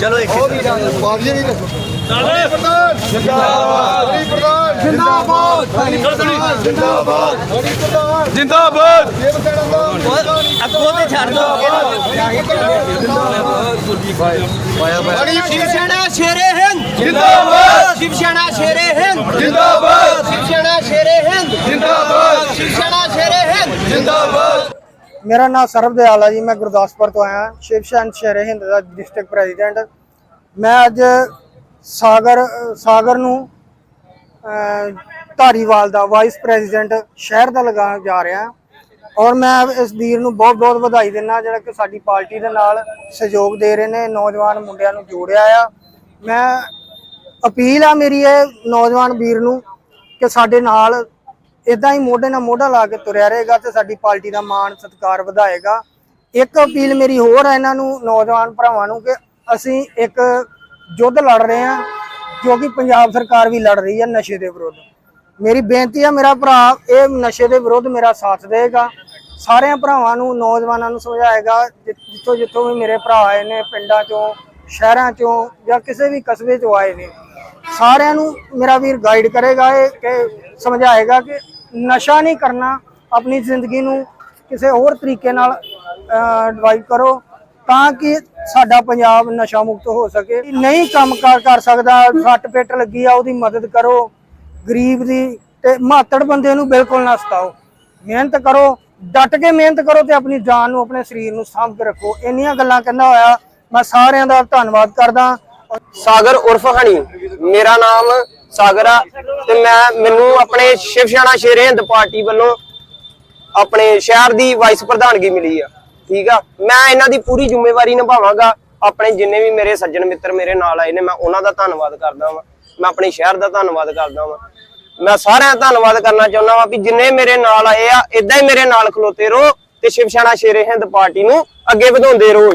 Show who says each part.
Speaker 1: ਚਲੋ ਇੱਕ
Speaker 2: ਬਾਜੀ ਵੀ ਜਿੰਦਾਬਾਦ। ਪ੍ਰਧਾਨ ਜਿੰਦਾਬਾਦ। ਜਿੰਦਾਬਾਦ। ਜਿੰਦਾਬਾਦ ਜਿੰਦਾਬਾਦ
Speaker 3: ਜਿੰਦਾਬਾਦ।
Speaker 2: ਇਹ ਬਤੜਾ ਦਾ
Speaker 1: ਅੱਗੋਂ ਤੇ ਛੱਡ ਦੋ
Speaker 2: ਬੜੀ
Speaker 1: ਸ਼ਿਵ ਸੈਨਾ ਸ਼ੇਰੇ ਹਿੰਦ।
Speaker 3: ਜਿੰਦਾਬਾਦ।
Speaker 1: ਸ਼ਿਵ ਸੈਨਾ ਸ਼ੇਰੇ ਹਿੰਦ।
Speaker 3: ਜਿੰਦਾਬਾਦ
Speaker 1: ਸ਼ਿਵ ਸੈਨਾ ਸ਼ੇਰੇ ਹਿੰਦ
Speaker 3: ਜਿੰਦਾਬਾਦ
Speaker 1: ਸ਼ਿਵ ਸੈਨਾ ਸ਼ੇਰੇ ਹਿੰਦ
Speaker 3: ਜਿੰਦਾਬਾਦ
Speaker 4: ਮੇਰਾ ਨਾਮ ਸਰਬਦਿਆਲ ਹੈ ਜੀ, ਮੈਂ ਗੁਰਦਾਸਪੁਰ ਤੋਂ ਆਇਆ। ਸ਼ਿਵ ਸੈਨ ਸ਼ਹਿਰੇ ਹਿੰਦ ਦਾ ਡਿਸਟ੍ਰਿਕਟ ਪ੍ਰੈਜ਼ੀਡੈਂਟ ਮੈਂ ਅੱਜ ਸਾਗਰ ਸਾਗਰ ਨੂੰ ਧਾਰੀਵਾਲ ਦਾ ਵਾਈਸ ਪ੍ਰੈਜ਼ੀਡੈਂਟ ਸ਼ਹਿਰ ਦਾ ਲਗਾਉਣ ਜਾ ਰਿਹਾ। ਔਰ ਮੈਂ ਇਸ ਵੀਰ ਨੂੰ ਬਹੁਤ ਬਹੁਤ ਵਧਾਈ ਦਿੰਦਾ ਜਿਹੜਾ ਕਿ ਸਾਡੀ ਪਾਰਟੀ ਦੇ ਨਾਲ ਸਹਿਯੋਗ ਦੇ ਰਹੇ ਨੇ, ਨੌਜਵਾਨ ਮੁੰਡਿਆਂ ਨੂੰ ਜੋੜਿਆ ਆ। ਮੈਂ ਅਪੀਲ ਆ ਮੇਰੀ ਇਹ ਨੌਜਵਾਨ ਵੀਰ ਨੂੰ ਕਿ ਸਾਡੇ ਨਾਲ ਇਦਾਂ ਹੀ ਮੋਢੇ ਨਾਲ ਮੋਢਾ ਲਾ ਕੇ ਤੁਰਿਆ ਰਹੇਗਾ ਤੇ ਸਾਡੀ ਪਾਰਟੀ ਦਾ ਮਾਣ ਸਤਿਕਾਰ ਵਧਾਏਗਾ। ਇੱਕ ਅਪੀਲ ਮੇਰੀ ਹੋਰ ਹੈ ਇਹਨਾਂ ਨੂੰ, ਨੌਜਵਾਨ ਭਰਾਵਾਂ ਨੂੰ ਕਿ ਅਸੀਂ ਇੱਕ ਯੁੱਧ ਲੜ ਰਹੇ ਹਾਂ, ਜੋ ਕਿ ਪੰਜਾਬ ਸਰਕਾਰ ਵੀ ਲੜ ਰਹੀ ਹੈ ਨਸ਼ੇ ਦੇ ਵਿਰੁੱਧ। ਮੇਰੀ ਬੇਨਤੀ ਹੈ ਮੇਰਾ ਭਰਾ, ਇਹ ਨਸ਼ੇ ਦੇ ਵਿਰੁੱਧ ਮੇਰਾ ਸਾਥ ਦੇਗਾ ਸਾਰਿਆਂ ਭਰਾਵਾਂ ਨੂੰ, ਨੌਜਵਾਨਾਂ ਨੂੰ ਸਮਝਾਏਗਾ, ਜਿ- ਜਿੱਥੋਂ ਜਿੱਥੋਂ ਵੀ ਮੇਰੇ ਭਰਾ ਆਏ ਨੇ, ਪਿੰਡਾਂ ਚੋਂ, ਸ਼ਹਿਰਾਂ ਚੋਂ ਜਾਂ ਕਿਸੇ ਵੀ ਕਸਬੇ ਚੋਂ ਆਏ ਨੇ। ਸਾਰਿਆਂ ਨੂੰ ਮੇਰਾ ਵੀਰ ਗਾਈਡ ਕਰੇਗਾ ਇਹ, ਕਿ ਸਮਝਾਏਗਾ ਕਿ ਨਸ਼ਾ ਨਹੀਂ ਕਰਨਾ, ਆਪਣੀ ਜ਼ਿੰਦਗੀ ਨੂੰ ਕਿਸੇ ਹੋਰ ਤਰੀਕੇ ਨਾਲ ਡਿਵਾਈਡ ਕਰੋ ਤਾਂ ਕਿ ਸਾਡਾ ਪੰਜਾਬ ਨਸ਼ਾ ਮੁਕਤ ਹੋ ਸਕੇ। ਨਹੀਂ ਕੰਮ ਕਰ ਸਕਦਾ, ਸੱਟ ਪੇਟ ਲੱਗੀ ਆ, ਉਹਦੀ ਮਦਦ ਕਰੋ। ਗਰੀਬ ਦੀ ਤੇ ਮਾਤੜ ਬੰਦੇ ਨੂੰ ਬਿਲਕੁਲ ਨਾ ਸਤਾਓ। ਮਿਹਨਤ ਕਰੋ, ਡਟ ਕੇ ਮਿਹਨਤ ਕਰੋ ਤੇ ਆਪਣੀ ਜਾਨ ਨੂੰ, ਆਪਣੇ ਸਰੀਰ ਨੂੰ ਸਾਂਭ ਕੇ ਰੱਖੋ। ਇੰਨੀਆਂ ਗੱਲਾਂ ਕਹਿੰਦਾ ਹੋਇਆ, ਮੈਂ ਸਾਰਿਆਂ ਦਾ ਧੰਨਵਾਦ ਕਰਦਾ।
Speaker 5: ਸਾਗਰ ਉਰਫ ਹਣੀ, ਮੇਰਾ ਨਾਮ ਸਾਗਰ ਆ ਤੇ ਮੈਂ ਮੈਨੂੰ ਆਪਣੇ ਸ਼ਿਵ ਸੈਨਾ ਸ਼ੇਰੇ ਹਿੰਦ ਪਾਰਟੀ ਵੱਲੋਂ ਆਪਣੇ ਸ਼ਹਿਰ ਦੀ ਵਾਈਸ ਪ੍ਰਧਾਨਗੀ ਮਿਲੀ ਆ, ਠੀਕ ਆ? ਮੈਂ ਇਹਨਾਂ ਦੀ ਪੂਰੀ ਜ਼ਿੰਮੇਵਾਰੀ ਨਿਭਾਵਾਂਗਾ, ਆਪਣੇ ਜਿੰਨੇ ਵੀ ਮੇਰੇ ਸੱਜਣ ਮਿੱਤਰ ਮੇਰੇ ਨਾਲ ਆਏ ਨੇ, ਮੈਂ ਉਹਨਾਂ ਦਾ ਧੰਨਵਾਦ ਕਰਦਾ ਵਾਂ, ਮੈਂ ਆਪਣੇ ਸ਼ਹਿਰ ਦਾ ਧੰਨਵਾਦ ਕਰਦਾ ਵਾਂ। ਮੈਂ ਸਾਰਿਆਂ ਦਾ ਧੰਨਵਾਦ ਕਰਨਾ ਚਾਹੁੰਦਾ ਵਾਂ ਵੀ ਜਿੰਨੇ ਮੇਰੇ ਨਾਲ ਆਏ ਆ ਇਦਾਂ ਹੀ ਮੇਰੇ ਨਾਲ ਖਲੋਤੇ ਰਹੋ ਤੇ ਸ਼ਿਵ ਸੈਨਾ ਸ਼ੇਰੇ ਹਿੰਦ ਪਾਰਟੀ ਨੂੰ ਅੱਗੇ ਵਧਾਉਂਦੇ ਰਹੋ।